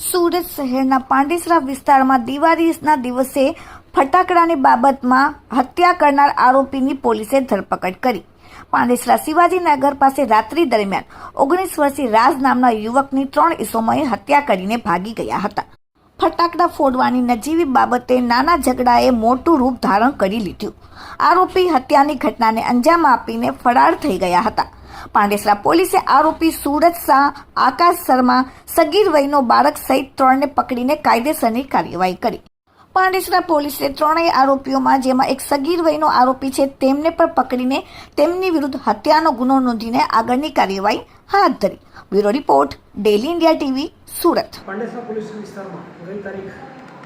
સુરત શહેરના પાંડેસરા વિસ્તારમાં દિવાળીના દિવસે ફટાકડાની બાબતમાં હત્યા કરનાર આરોપીની પોલીસે ધરપકડ કરી. પાંડેસરા શિવાજીનગર પાસે રાત્રિ દરમિયાન ઓગણીસ વર્ષીય રાજ નામના યુવકની ત્રણ ઇસમોએ હત્યા કરીને ભાગી ગયા હતા. ફટાકડા ફોડવાની નજીવી બાબતે નાના ઝઘડાએ મોટું રૂપ ધારણ કરી લીધું. આરોપી હત્યાની ઘટનાને અંજામ આપીને ફરાર થઈ ગયા હતા. પાંડેસરા પોલીસે આરોપી સુરજ શાહ, આકાશ શર્મા, સગીર વયનો બાળક સહિત ત્રણને પકડીને કાયદેસરની કાર્યવાહી કરી. પાંડેસરા પોલીસે ત્રણેય આરોપીઓમાં જેમાં એક સગીર વયનો આરોપી છે, તેમને પણ પકડીને તેમની વિરુદ્ધ હત્યાનો ગુનો નોંધીને આગળની કાર્યવાહી હાથ ધરી. Bureau report daily India TV Surat. Pandesara police વિસ્તારમાં ગઈ તારીખ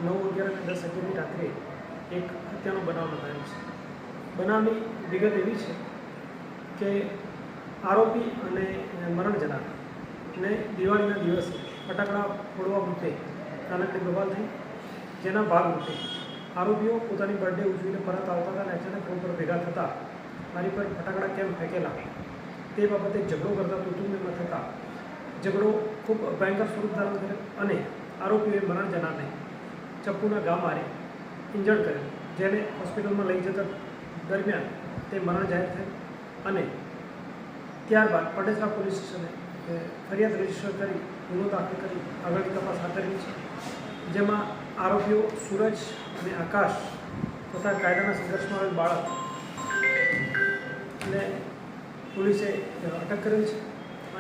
નવ અગિયાર અને દસ અગિયારની રાત્રે એક હત્યાનો બનાવ નોંધાયો છે. બનાવની વિગત એવી છે કે આરોપી અને મરણ જનાર ને દિવાળીના દિવસે ફટાકડા ફોડવા મુદ્દે નાનકડી બબાલ થઈ જેના ભાગરૂપે આરોપીઓ પોતાની બર્થડે ઉજવીને પરત આવતા હતા અને અચાનક રોડ પર ભેગા થતા મારી પર ફટાકડા કેમ ફેંકેલા તે બાબતે ઝઘડો કરતા કુટુંબીમાં થતા ઝઘડો ખૂબ ભયંકર સ્વરૂપ ધારણ કર્યો અને આરોપીઓએ મરણ જનારને ચપ્પુના ઘા મારી ઇન્જર્ડ કર્યો, જેને હોસ્પિટલમાં લઈ જતા દરમિયાન તે મરણ જાહેર થઈ અને ત્યારબાદ પટેસરા પોલીસ સ્ટેશને ફરિયાદ રજિસ્ટર કરી ગુનો દાખલ કરી આગળની તપાસ હાથ ધરી છે, જેમાં આરોપીઓ સૂરજ અને આકાશ તથા કાયદાના સંઘર્ષમાં આવેલ બાળકને પોલીસે અટક કરેલ છે.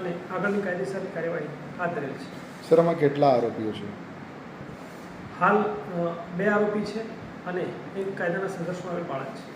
અને આગળની કાયદેસરની કાર્યવાહી હાથ ધરેલ છે. સર આમાં કેટલા આરોપીઓ છે? હાલ બે આરોપી છે અને એક કાયદાના સંઘર્ષમાં આવેલ બાળક છે.